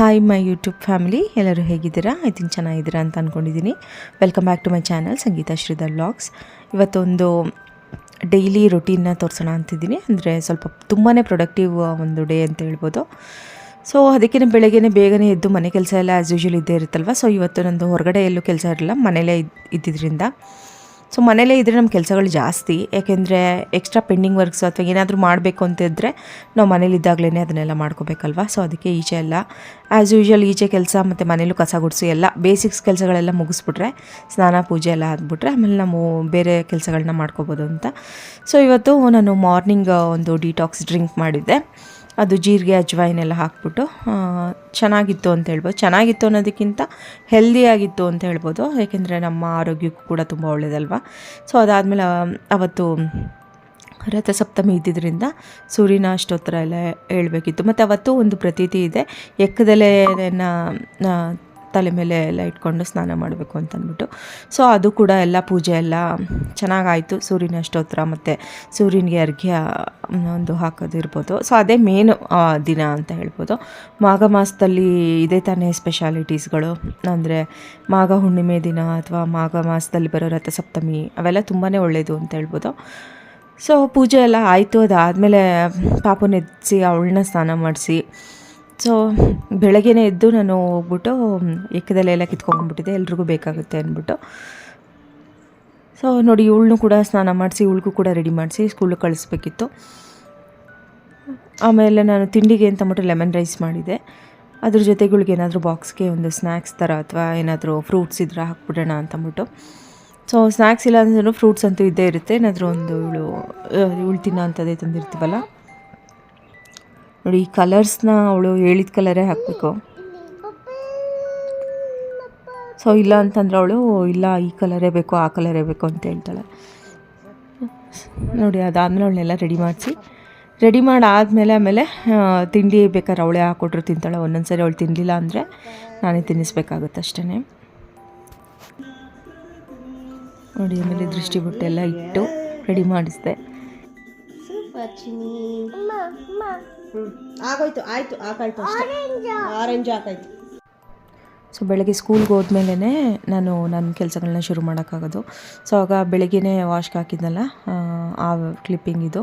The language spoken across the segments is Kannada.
ಹಾಯ್ ಮೈ ಯೂಟ್ಯೂಬ್ ಫ್ಯಾಮಿಲಿ ಎಲ್ಲರೂ ಹೇಗಿದ್ದೀರಾ? ಐ ತಿಂಕ್ ಚೆನ್ನಾಗಿದ್ದೀರಾ ಅಂತ ಅಂದ್ಕೊಂಡಿದ್ದೀನಿ welcome back to my channel Sangeetha Sridhar vlogs ಇವತ್ತೊಂದು ಡೈಲಿ ರೊಟೀನ್ನ ತೋರಿಸೋಣ ಅಂತಿದ್ದೀನಿ. ಅಂದರೆ ಸ್ವಲ್ಪ ತುಂಬಾ ಪ್ರೊಡಕ್ಟಿವ್ ಒಂದು ಡೇ ಅಂತ ಹೇಳ್ಬೋದು. ಸೊ ಅದಕ್ಕೆ ಬೆಳಗ್ಗೆ ಬೇಗನೆ ಎದ್ದು ಮನೆ ಕೆಲಸ ಎಲ್ಲ ಆ್ಯಸ್ ಯೂಶುವಲ್ ಇದ್ದೇ ಇರುತ್ತಲ್ವ? ಸೊ ಇವತ್ತು ನಂದು ಹೊರಗಡೆ ಎಲ್ಲೂ ಕೆಲಸ ಇರಲಿಲ್ಲ ಮನೇಲೇ ಇದ್ ಇದ್ದಿದ್ದರಿಂದ ಸೊ ಮನೇಲೇ ಇದ್ದರೆ ನಮ್ಮ ಕೆಲಸಗಳು ಜಾಸ್ತಿ. ಯಾಕೆಂದರೆ ಎಕ್ಸ್ಟ್ರಾ ಪೆಂಡಿಂಗ್ ವರ್ಕ್ಸ್ ಅಥವಾ ಏನಾದರೂ ಮಾಡಬೇಕು ಅಂತ ಇದ್ದರೆ ನಾವು ಮನೇಲಿದ್ದಾಗಲೇ ಅದನ್ನೆಲ್ಲ ಮಾಡ್ಕೋಬೇಕಲ್ವ? ಸೊ ಅದಕ್ಕೆ ಈಚೆ ಎಲ್ಲ ಆ್ಯಸ್ ಯೂಶ್ವಲ್ ಈಚೆ ಕೆಲಸ ಮತ್ತು ಮನೇಲೂ ಕಸ ಗುಡಿಸಿ ಎಲ್ಲ ಬೇಸಿಕ್ಸ್ ಕೆಲಸಗಳೆಲ್ಲ ಮುಗಿಸ್ಬಿಟ್ರೆ, ಸ್ನಾನ, ಪೂಜೆ ಎಲ್ಲ ಆಗಿಬಿಟ್ರೆ ಆಮೇಲೆ ನಾವು ಬೇರೆ ಕೆಲಸಗಳನ್ನ ಮಾಡ್ಕೋಬೋದು ಅಂತ. ಸೊ ಇವತ್ತು ನಾನು ಮಾರ್ನಿಂಗ್ ಒಂದು ಡಿಟಾಕ್ಸ್ ಡ್ರಿಂಕ್ ಮಾಡಿದ್ದೆ. ಅದು ಜೀರಿಗೆ ಅಜ್ವೈನ್ ಎಲ್ಲ ಹಾಕ್ಬಿಟ್ಟು ಚೆನ್ನಾಗಿತ್ತು ಅಂತ ಹೇಳ್ಬೋದು. ಚೆನ್ನಾಗಿತ್ತು ಅನ್ನೋದಕ್ಕಿಂತ ಹೆಲ್ದಿಯಾಗಿತ್ತು ಅಂತ ಹೇಳ್ಬೋದು. ಏಕೆಂದರೆ ನಮ್ಮ ಆರೋಗ್ಯಕ್ಕೂ ಕೂಡ ತುಂಬ ಒಳ್ಳೆಯದಲ್ವ ಸೊ ಅದಾದಮೇಲೆ ಅವತ್ತು ರಥಸಪ್ತಮಿ ಇದ್ದಿದ್ದರಿಂದ ಸೂರ್ಯನ ಅಷ್ಟೋತ್ತರ ಎಲ್ಲ ಹೇಳಬೇಕಿತ್ತು. ಮತ್ತು ಅವತ್ತು ಒಂದು ಪ್ರತೀತಿ ಇದೆ. ಎಕ್ಕದಲೆನ ತಲೆ ಮೇಲೆ ಎಲ್ಲ ಇಟ್ಕೊಂಡು ಸ್ನಾನ ಮಾಡಬೇಕು ಅಂತ ಅಂದ್ಬಿಟ್ಟು ಸೊ ಅದು ಕೂಡ ಎಲ್ಲ ಪೂಜೆ ಎಲ್ಲ ಚೆನ್ನಾಗಾಯಿತು. ಸೂರ್ಯನ ಅಷ್ಟೋತ್ರ ಮತ್ತು ಸೂರ್ಯನಿಗೆ ಅರ್ಘ್ಯ ಒಂದು ಹಾಕೋದು ಇರ್ಬೋದು. ಸೊ ಅದೇ ಮೇನ್ ದಿನ ಅಂತ ಹೇಳ್ಬೋದು. ಮಾಘ ಮಾಸದಲ್ಲಿ ಇದೇ ತಾನೇ ಸ್ಪೆಷಾಲಿಟೀಸ್ಗಳು ಅಂದರೆ ಮಾಘ ಹುಣ್ಣಿಮೆ ದಿನ ಅಥವಾ ಮಾಘ ಮಾಸದಲ್ಲಿ ಬರೋ ರಥಸಪ್ತಮಿ ಅವೆಲ್ಲ ತುಂಬಾ ಒಳ್ಳೆಯದು ಅಂತ ಹೇಳ್ಬೋದು. ಸೊ ಪೂಜೆ ಎಲ್ಲ ಆಯಿತು. ಅದಾದಮೇಲೆ ಪಾಪುನ ನೆಚ್ಚಿ ಅವಳನ್ನ ಸ್ನಾನ ಮಾಡಿಸಿ ಸೊ, ಬೆಳಗ್ಗೆನೇ ಎದ್ದು ನಾನು ಹೋಗ್ಬಿಟ್ಟು, ಏಕದಲ್ಲೇ ಎಲ್ಲ ಕಿತ್ಕೊಂಡ್ಬಿಟ್ಟಿದ್ದೆ ಎಲ್ರಿಗೂ ಬೇಕಾಗುತ್ತೆ ಅಂದ್ಬಿಟ್ಟು. ಸೊ, ನೋಡಿ, ಇವಳನ್ನೂ ಕೂಡ ಸ್ನಾನ ಮಾಡಿಸಿ, ಇವಳಿಗೂ ಕೂಡ ರೆಡಿ ಮಾಡಿಸಿ ಸ್ಕೂಲಿಗೆ ಕಳಿಸ್ಬೇಕಿತ್ತು. ಆಮೇಲೆ ನಾನು ತಿಂಡಿಗೆ ಅಂತ ಅಂದ್ಬಿಟ್ಟು ಲೆಮನ್ ರೈಸ್ ಮಾಡಿದೆ. ಅದ್ರ ಜೊತೆಗಳಿಗೆ ಏನಾದರೂ ಬಾಕ್ಸ್ಗೆ ಒಂದು ಸ್ನ್ಯಾಕ್ಸ್ ಥರ ಅಥವಾ ಏನಾದರೂ ಫ್ರೂಟ್ಸ್ ಇದ್ರೆ ಹಾಕ್ಬಿಡೋಣ ಅಂತಂದ್ಬಿಟ್ಟು ಸೊ ಸ್ನ್ಯಾಕ್ಸ್ ಇಲ್ಲ ಅಂದ್ರೂ ಫ್ರೂಟ್ಸ್ ಅಂತೂ ಇದ್ದೇ ಇರುತ್ತೆ. ಏನಾದರೂ ಒಂದು, ಇವಳು ಇವಳು ತಿನ್ನೋ ಅಂಥದ್ದೇ ತಂದಿರ್ತೀವಲ್ಲ? ನೋಡಿ, ಈ ಕಲರ್ಸ್ನ ಅವಳು ಹೇಳಿದ ಕಲರೇ ಹಾಕಬೇಕು. ಸೊ ಇಲ್ಲ ಅಂತಂದ್ರೆ ಅವಳು, ಇಲ್ಲ, ಈ ಕಲರೇ ಬೇಕು, ಆ ಕಲರೇ ಬೇಕು ಅಂತ ಹೇಳ್ತಾಳೆ. ನೋಡಿ, ಅದಾದಮೇಲೆ ಅವಳನ್ನೆಲ್ಲ ರೆಡಿ ಮಾಡಿಸಿ. ರೆಡಿ ಮಾಡಾದಮೇಲೆ ಆಮೇಲೆ ತಿಂಡಿ ಬೇಕಾದ್ರೆ ಅವಳೇ ಹಾಕ್ಕೊಟ್ರು ತಿಂತಾಳೆ. ಒಂದೊಂದು ಸರಿ ಅವಳು ತಿನ್ನಲಿಲ್ಲ ಅಂದರೆ ನಾನೇ ತಿನ್ನಿಸ್ಬೇಕಾಗುತ್ತೆ ಅಷ್ಟೇ ನೋಡಿ, ಆಮೇಲೆ ದೃಷ್ಟಿ ಬಿಟ್ಟು ಎಲ್ಲ ಇಟ್ಟು ರೆಡಿ ಮಾಡಿಸಿದೆ. ಹ್ಞೂ ಆಗೋಯ್ತು ಆಯ್ತು ಹಾಕಾಯ್ತು ಅಷ್ಟೇ. ಆರೆಂಜ್ ಹಾಕಾಯ್ತು ಸೊ ಬೆಳಗ್ಗೆ ಸ್ಕೂಲ್ಗೆ ಹೋದ್ಮೇಲೆ ನಾನು ನನ್ನ ಕೆಲಸಗಳನ್ನ ಶುರು ಮಾಡೋಕ್ಕಾಗೋದು. ಸೊ ಆಗ ಬೆಳಗ್ಗೆನೇ ವಾಶ್ಗೆ ಹಾಕಿದ್ನಲ್ಲ ಆ, ಕ್ಲಿಪ್ಪಿಂಗ್ ಇದು.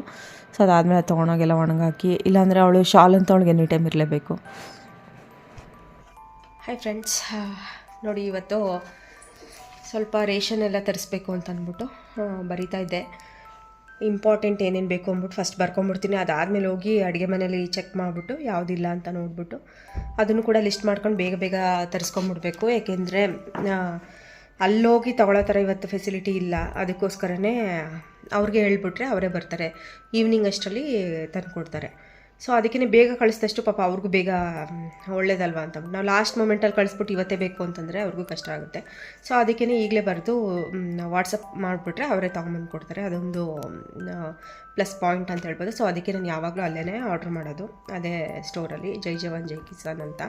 ಸೊ ಅದಾದಮೇಲೆ ತೊಗೊಂಡೋಗೆಲ್ಲ ಒಣಗಾಕಿ ಇಲ್ಲಾಂದರೆ ಅವಳು ಶಾಲ್ ಅಂತ ಅವಳಿಗೆ ಎನಿ ಟೈಮ್ ಇರಲೇಬೇಕು. ಹಾಯ್ ಫ್ರೆಂಡ್ಸ್ ನೋಡಿ ಇವತ್ತು ಸ್ವಲ್ಪ ರೇಷನ್ ಎಲ್ಲ ತರಿಸ್ಬೇಕು ಅಂತ ಅಂದ್ಬಿಟ್ಟು ಬರಿತಾ ಇದ್ದೆ. ಇಂಪಾರ್ಟೆಂಟ್ ಏನೇನು ಬೇಕು ಅಂದ್ಬಿಟ್ಟು ಫಸ್ಟ್ ಬರ್ಕೊಂಬಿಡ್ತೀನಿ. ಅದಾದಮೇಲೆ ಹೋಗಿ ಅಡುಗೆ ಮನೇಲಿ ಚೆಕ್ ಮಾಡಿಬಿಟ್ಟು ಯಾವುದಿಲ್ಲ ಅಂತ ನೋಡಿಬಿಟ್ಟು ಅದನ್ನು ಕೂಡ ಲಿಸ್ಟ್ ಮಾಡ್ಕೊಂಡು ಬೇಗ ಬೇಗ ತರಿಸ್ಕೊಂಬಿಡ್ಬೇಕು. ಏಕೆಂದರೆ ಅಲ್ಲೋಗಿ ತಗೊಳ್ಳೋ ಥರ ಇವತ್ತು ಫೆಸಿಲಿಟಿ ಇಲ್ಲ. ಅದಕ್ಕೋಸ್ಕರನೇ ಅವ್ರಿಗೆ ಹೇಳ್ಬಿಟ್ರೆ ಅವರೇ ಬರ್ತಾರೆ. ಈವ್ನಿಂಗ್ ಅಷ್ಟರಲ್ಲಿ ತಂದು ಕೊಡ್ತಾರೆ ಸೊ ಅದಕ್ಕೆ ಬೇಗ ಕಳಿಸಿದಷ್ಟು ಪಾಪ ಅವ್ರಿಗೂ ಬೇಗ ಒಳ್ಳೇದಲ್ವಾ ಅಂತ. ನಾವು ಲಾಸ್ಟ್ ಮೂಮೆಂಟಲ್ಲಿ ಕಳಿಸ್ಬಿಟ್ಟು ಇವತ್ತೇ ಬೇಕು ಅಂತಂದರೆ ಅವ್ರಿಗೂ ಕಷ್ಟ ಆಗುತ್ತೆ. ಸೊ ಅದಕ್ಕೇ ಈಗಲೇ ಬರೆದು ವಾಟ್ಸಪ್ ಮಾಡಿಬಿಟ್ರೆ ಅವರೇ ತೊಗೊಂಬಂದು ಕೊಡ್ತಾರೆ. ಅದೊಂದು ಪ್ಲಸ್ ಪಾಯಿಂಟ್ ಅಂತ ಹೇಳ್ಬೋದು. ಸೊ ಅದಕ್ಕೆ ನಾನು ಯಾವಾಗಲೂ ಅಲ್ಲೇ ಆರ್ಡ್ರ್ ಮಾಡೋದು. ಅದೇ ಸ್ಟೋರಲ್ಲಿ ಜೈ ಜವಾನ್, ಜೈ ಕಿಸಾನ್ ಅಂತ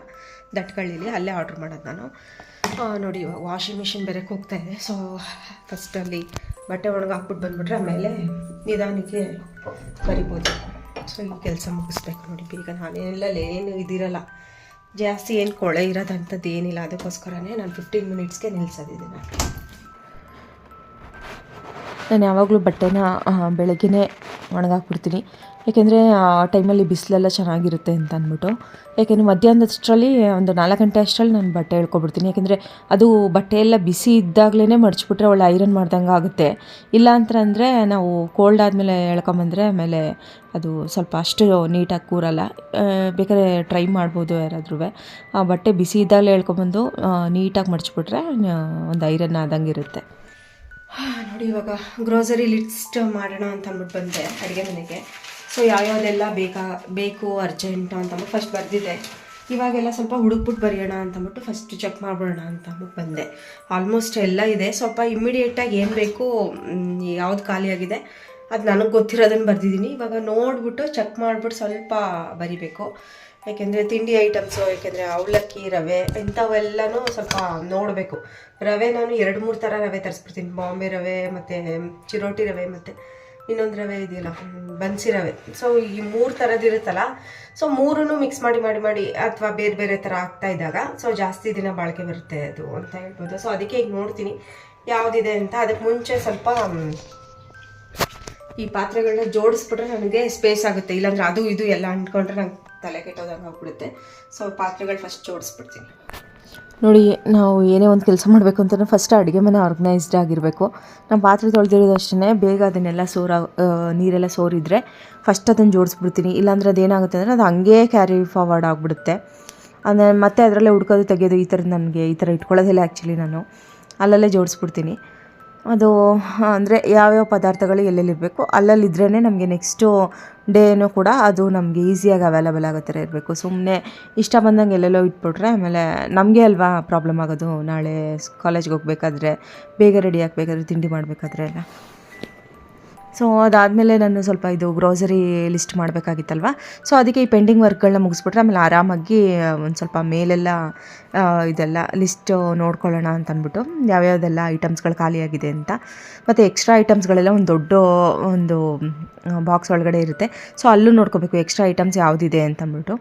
ದಟ್ಕಳ್ಳಿಲಿ ಅಲ್ಲೇ ಆರ್ಡ್ರ್ ಮಾಡೋದು ನಾನು. ನೋಡಿ ವಾಷಿಂಗ್ ಮಿಷಿನ್ ಬೇರೆ ಇದೆ. ಸೊ ಫಸ್ಟಲ್ಲಿ ಬಟ್ಟೆ ಒಣಗಾಕ್ಬಿಟ್ಟು ಬಂದುಬಿಟ್ರೆ ಆಮೇಲೆ ನಿಧಾನಕ್ಕೆ ಬರಿಬೋದು. ಸೊ ಈ ಕೆಲಸ ಮುಗಿಸ್ಬೇಕು ನೋಡಿ ಬೇಗ ನಾನೇನಿಲ್ಲ, ಏನು ಇದಿರಲ್ಲ. ಜಾಸ್ತಿ ಏನು ಕೊಳೆ ಇರೋದಂಥದ್ದು ಏನಿಲ್ಲ, ಅದಕ್ಕೋಸ್ಕರನೇ ನಾನು ಫಿಫ್ಟೀನ್ ಮಿನಿಟ್ಸ್ಗೆ ನಿಲ್ಸೋದಿದ್ದೀನಿ ನಾನು ಯಾವಾಗಲೂ ಬಟ್ಟೆನ ಬೆಳಗ್ಗೆ ಒಣಗಾಕ್ಬಿಡ್ತೀನಿ. ಯಾಕೆಂದರೆ, ಆ ಟೈಮಲ್ಲಿ ಬಿಸಿಲೆಲ್ಲ ಚೆನ್ನಾಗಿರುತ್ತೆ ಅಂತ ಅಂದ್ಬಿಟ್ಟು. ಯಾಕೆಂದರೆ ಮಧ್ಯಾಹ್ನದಷ್ಟರಲ್ಲಿ ಒಂದು ನಾಲ್ಕು ಗಂಟೆ ಅಷ್ಟರಲ್ಲಿ ನಾನು ಬಟ್ಟೆ ಹೇಳ್ಕೊಬಿಡ್ತೀನಿ ಯಾಕೆಂದರೆ ಅದು ಬಟ್ಟೆ ಎಲ್ಲ ಬಿಸಿ ಇದ್ದಾಗಲೇ ಮಡಚಿಬಿಟ್ರೆ ಒಳ್ಳೆ ಐರನ್ ಮಾಡ್ದಂಗೆ ಆಗುತ್ತೆ. ಇಲ್ಲ ಅಂತಂದರೆ ನಾವು ಕೋಲ್ಡ್ ಆದಮೇಲೆ ಎಳ್ಕೊಂಬಂದರೆ ಆಮೇಲೆ ಅದು ಸ್ವಲ್ಪ ಅಷ್ಟು ನೀಟಾಗಿ ಕೂರಲ್ಲ. ಬೇಕಾದ್ರೆ ಟ್ರೈ ಮಾಡ್ಬೋದು ಯಾರಾದ್ರೂ. ಆ ಬಟ್ಟೆ ಬಿಸಿ ಇದ್ದಾಗಲೇ ಹೇಳ್ಕೊಂಬಂದು ನೀಟಾಗಿ ಮಡಚಿಬಿಟ್ರೆ ಒಂದು ಐರನ್ ಆದಂಗೆ ಇರುತ್ತೆ. ನೋಡಿ ಇವಾಗ ಗ್ರೋಸರಿ ಲಿಸ್ಟ್ ಮಾಡೋಣ ಅಂತ ಅಂದ್ಬಿಟ್ಟು ಬಂದೆ ಅಡುಗೆ ಮನೆಗೆ. ಸೊ ಯಾವ್ಯಾವುದೆಲ್ಲ ಬೇಕಾ, ಬೇಕು ಅರ್ಜೆಂಟು ಅಂತ ಅಂದ್ಬಿಟ್ಟು ಫಸ್ಟ್ ಬರೆದಿದ್ದೆ ಇವಾಗೆಲ್ಲ ಸ್ವಲ್ಪ ಹುಡುಕ್ಬಿಟ್ಟು ಬರೆಯೋಣ ಅಂತಂದ್ಬಿಟ್ಟು ಫಸ್ಟ್ ಚೆಕ್ ಮಾಡ್ಬಿಡೋಣ ಅಂತ ಅಂದ್ಬಿಟ್ಟು ಬಂದೆ. ಆಲ್ಮೋಸ್ಟ್ ಎಲ್ಲ ಇದೆ. ಸ್ವಲ್ಪ ಇಮ್ಮಿಡಿಯೇಟಾಗಿ ಏನು ಬೇಕು ಯಾವ್ದು ಖಾಲಿಯಾಗಿದೆ ಅದು ನನಗೆ ಗೊತ್ತಿರೋದನ್ನು ಬರೆದಿದ್ದೀನಿ. ಇವಾಗ ನೋಡಿಬಿಟ್ಟು ಚೆಕ್ ಮಾಡಿಬಿಟ್ಟು ಸ್ವಲ್ಪ ಬರಿಬೇಕು. ಯಾಕೆಂದರೆ ತಿಂಡಿ ಐಟಮ್ಸು ಯಾಕೆಂದರೆ ಅವಲಕ್ಕಿ, ರವೆ ಇಂಥವೆಲ್ಲನೂ ಸ್ವಲ್ಪ ನೋಡಬೇಕು. ರವೆ ನಾನು ಎರಡು ಮೂರು ಥರ ರವೆ ತರಿಸ್ಬಿಡ್ತೀನಿ. ಬಾಂಬೆ ರವೆ ಮತ್ತು ಚಿರೋಟಿ ರವೆ ಮತ್ತು ಇನ್ನೊಂದು ರವೆ ಇದೆಯಲ್ಲ, ಬನ್ಸಿ ರವೆ. ಸೊ ಈ ಮೂರು ಥರದ್ದು ಇರುತ್ತಲ್ಲ ಸೊ ಮೂರನ್ನು ಮಿಕ್ಸ್ ಮಾಡಿ ಮಾಡಿ ಮಾಡಿ ಅಥವಾ ಬೇರೆ ಬೇರೆ ಥರ ಆಗ್ತಾ ಇದ್ದಾಗ ಸೊ ಜಾಸ್ತಿ ದಿನ ಬಾಳಿಕೆ ಬರುತ್ತೆ ಅದು ಅಂತ ಹೇಳ್ಬೋದು. ಸೊ ಅದಕ್ಕೆ ಈಗ ನೋಡ್ತೀನಿ ಯಾವುದಿದೆ ಅಂತ. ಅದಕ್ಕೆ ಮುಂಚೆ ಸ್ವಲ್ಪ ಈ ಪಾತ್ರೆಗಳನ್ನ ಜೋಡಿಸ್ಬಿಟ್ರೆ ನನಗೆ ಸ್ಪೇಸ್ ಆಗುತ್ತೆ. ಇಲ್ಲಾಂದ್ರೆ ಅದು, ಇದು ಎಲ್ಲ ಅಂಟ್ಕೊಂಡ್ರೆ ನಂಗೆ ತಲೆ ಕೆಟ್ಟೋದಂಗೆ ಆಗ್ಬಿಡುತ್ತೆ. ಸೊ ಪಾತ್ರೆಗಳು ಫಸ್ಟ್ ಜೋಡಿಸ್ಬಿಡ್ತೀನಿ. ನೋಡಿ, ನಾವು ಏನೇ ಒಂದು ಕೆಲಸ ಮಾಡಬೇಕು ಅಂತಂದ್ರೆ ಫಸ್ಟ್ ಅಡುಗೆ ಮನೆ ಆರ್ಗನೈಸ್ಡ್ ಆಗಿರಬೇಕು. ನಾವು ಪಾತ್ರೆ ತೊಳೆದಿರೋದಷ್ಟೇ ಬೇಗ ಅದನ್ನೆಲ್ಲ ಸೋರ ನೀರೆಲ್ಲ ಸೋರಿದರೆ ಫಸ್ಟ್ ಅದನ್ನು ಜೋಡಿಸ್ಬಿಡ್ತೀನಿ. ಇಲ್ಲಾಂದ್ರೆ ಅದೇನಾಗುತ್ತೆ ಅಂದರೆ ಅದು ಹಂಗೆ ಕ್ಯಾರಿ ಫಾರ್ವರ್ಡ್ ಆಗಿಬಿಡುತ್ತೆ. ಅಂದರೆ ಮತ್ತೆ ಅದರಲ್ಲೇ ಹುಡ್ಕೋದು, ತೆಗೆಯೋದು, ಈ ಥರದ್ದು ನನಗೆ ಈ ಥರ ಇಟ್ಕೊಳ್ಳೋದಿಲ್ಲ ಆ್ಯಕ್ಚುಲಿ ನಾನು. ಅಲ್ಲಲ್ಲೇ ಜೋಡಿಸ್ಬಿಡ್ತೀನಿ. ಅದು, ಅಂದರೆ ಯಾವ್ಯಾವ ಪದಾರ್ಥಗಳು ಎಲ್ಲೆಲ್ಲಿರಬೇಕು ಅಲ್ಲಲ್ಲಿದ್ರೇ ನಮಗೆ ನೆಕ್ಸ್ಟು ಡೇನೂ ಕೂಡ ಅದು ನಮಗೆ ಈಸಿಯಾಗಿ ಅವೈಲಬಲ್ ಆಗೋ ಥರ ಇರಬೇಕು ಸುಮ್ಮನೆ ಇಷ್ಟ ಬಂದಂಗೆ ಎಲ್ಲೆಲ್ಲೋ ಇಟ್ಬಿಟ್ರೆ ಆಮೇಲೆ ನಮಗೆ ಅಲ್ವಾ ಪ್ರಾಬ್ಲಮ್ ಆಗೋದು ನಾಳೆ ಕಾಲೇಜ್ಗೆ ಹೋಗ್ಬೇಕಾದ್ರೆ, ಬೇಗ ರೆಡಿ ಆಗಬೇಕಾದ್ರೆ, ತಿಂಡಿ ಮಾಡಬೇಕಾದ್ರೆ ಎಲ್ಲ. ಸೊ ಅದಾದಮೇಲೆ ನಾನು ಸ್ವಲ್ಪ ಇದು ಗ್ರೋಸರಿ ಲಿಸ್ಟ್ ಮಾಡಬೇಕಾಗಿತ್ತಲ್ವ? ಸೊ ಅದಕ್ಕೆ ಈ ಪೆಂಡಿಂಗ್ ವರ್ಕ್ಗಳನ್ನ ಮುಗಿಸ್ಬಿಟ್ರೆ ಆಮೇಲೆ ಆರಾಮಾಗಿ ಒಂದು ಸ್ವಲ್ಪ ಮೇಲೆಲ್ಲ ಇದೆಲ್ಲ ಲಿಸ್ಟ್ ನೋಡ್ಕೊಳ್ಳೋಣ ಅಂತ ಅಂದ್ಬಿಟ್ಟು ಯಾವ್ಯಾವ್ದೆಲ್ಲ ಐಟಮ್ಸ್ಗಳು ಖಾಲಿಯಾಗಿದೆ ಅಂತ. ಮತ್ತು ಎಕ್ಸ್ಟ್ರಾ ಐಟಮ್ಸ್ಗಳೆಲ್ಲ ಒಂದು ದೊಡ್ಡ, ಒಂದು ಬಾಕ್ಸ್ ಒಳಗಡೆ ಇರುತ್ತೆ. ಸೊ ಅಲ್ಲೂ ನೋಡ್ಕೋಬೇಕು ಎಕ್ಸ್ಟ್ರಾ ಐಟಮ್ಸ್ ಯಾವುದಿದೆ ಅಂತ ಅಂದ್ಬಿಟ್ಟು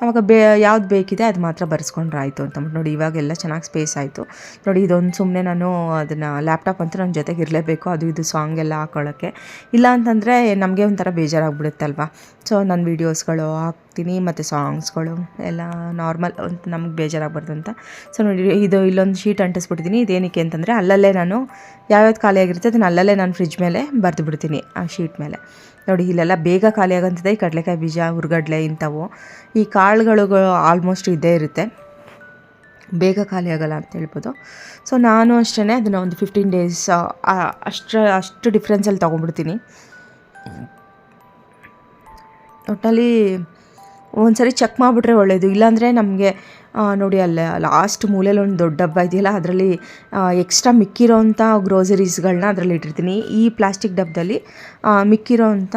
ಆವಾಗ ಬೇ, ಯಾವ್ದು ಬೇಕಿದೆ ಅದು ಮಾತ್ರ ಬರೆಸ್ಕೊಂಡ್ರೆ ಆಯಿತು ಅಂತ ಅಂದ್ಬಿಟ್ಟು ನೋಡಿ ಇವಾಗೆಲ್ಲ ಚೆನ್ನಾಗಿ ಸ್ಪೇಸ್ ಆಯಿತು. ನೋಡಿ ಇದೊಂದು ಸುಮ್ಮನೆ ನಾನು ಅದನ್ನು ಲ್ಯಾಪ್ಟಾಪ್ ಅಂತೂ ನನ್ನ ಜೊತೆಗೆ ಇರಲೇಬೇಕು, ಅದು ಇದು ಸಾಂಗ್ ಎಲ್ಲ ಹಾಕೊಳ್ಳೋಕ್ಕೆ ಇಲ್ಲ ಅಂತಂದರೆ ನಮಗೆ ಒಂಥರ ಬೇಜಾರಾಗ್ಬಿಡುತ್ತಲ್ವ? ಸೊ ನನ್ನ ವೀಡಿಯೋಸ್ಗಳು ಹಾಕ್ತೀನಿ, ಮತ್ತು ಸಾಂಗ್ಸ್ಗಳು ಎಲ್ಲ ನಾರ್ಮಲ್ ನಮ್ಗೆ ಬೇಜಾರಾಗ್ಬಾರ್ದು ಅಂತ. ಸೊ ನೋಡಿ ಇದು ಇಲ್ಲೊಂದು ಶೀಟ್ ಅಂಟಿಸ್ಬಿಟ್ಟಿದ್ದೀನಿ ಇದೇನಕ್ಕೆ ಅಂತಂದರೆ ಅಲ್ಲಲ್ಲೇ ನಾನು ಯಾವ್ಯಾವ್ದು ಖಾಲಿಯಾಗಿರುತ್ತೆ ಅದನ್ನ ಅಲ್ಲಲ್ಲೇ ನಾನು ಫ್ರಿಜ್ ಮೇಲೆ ಬರೆದು ಬಿಡ್ತೀನಿ ಆ ಶೀಟ್ ಮೇಲೆ. ನೋಡಿ, ಇಲ್ಲೆಲ್ಲ ಬೇಗ ಖಾಲಿ ಆಗೋಂಥದ್ದೇ ಈ ಕಡಲೆಕಾಯಿ ಬೀಜ, ಹುರ್ಗಡ್ಲೆ ಇಂಥವು. ಈ ಕಾಳುಗಳು ಆಲ್ಮೋಸ್ಟ್ ಇದ್ದೇ ಇರುತ್ತೆ. ಬೇಗ ಖಾಲಿ ಆಗೋಲ್ಲ ಅಂತ ಹೇಳ್ಬೋದು. ಸೊ ನಾನು ಅಷ್ಟೇ ಅದನ್ನು ಒಂದು ಫಿಫ್ಟೀನ್ ಡೇಸ್ ಅಷ್ಟರ ಅಷ್ಟು ಡಿಫ್ರೆನ್ಸಲ್ಲಿ ತೊಗೊಂಡ್ಬಿಡ್ತೀನಿ. ಒಟ್ಟಲ್ಲಿ ಒಂದ್ಸರಿ ಚೆಕ್ ಮಾಡಿಬಿಟ್ರೆ ಒಳ್ಳೆಯದು ಇಲ್ಲಾಂದರೆ ನಮಗೆ ನೋಡಿ, ಅಲ್ಲೇ ಲಾಸ್ಟ್ ಮೂಲೆಯಲ್ಲಿ ಒಂದು ದೊಡ್ಡ ಡಬ್ಬ ಇದೆಯಲ್ಲ, ಅದರಲ್ಲಿ ಎಕ್ಸ್ಟ್ರಾ ಮಿಕ್ಕಿರೋಂಥ ಗ್ರೋಸರೀಸ್ಗಳನ್ನ ಅದರಲ್ಲಿ ಇಟ್ಟಿರ್ತೀನಿ. ಈ ಪ್ಲಾಸ್ಟಿಕ್ ಡಬ್ಬದಲ್ಲಿ ಮಿಕ್ಕಿರೋ ಅಂಥ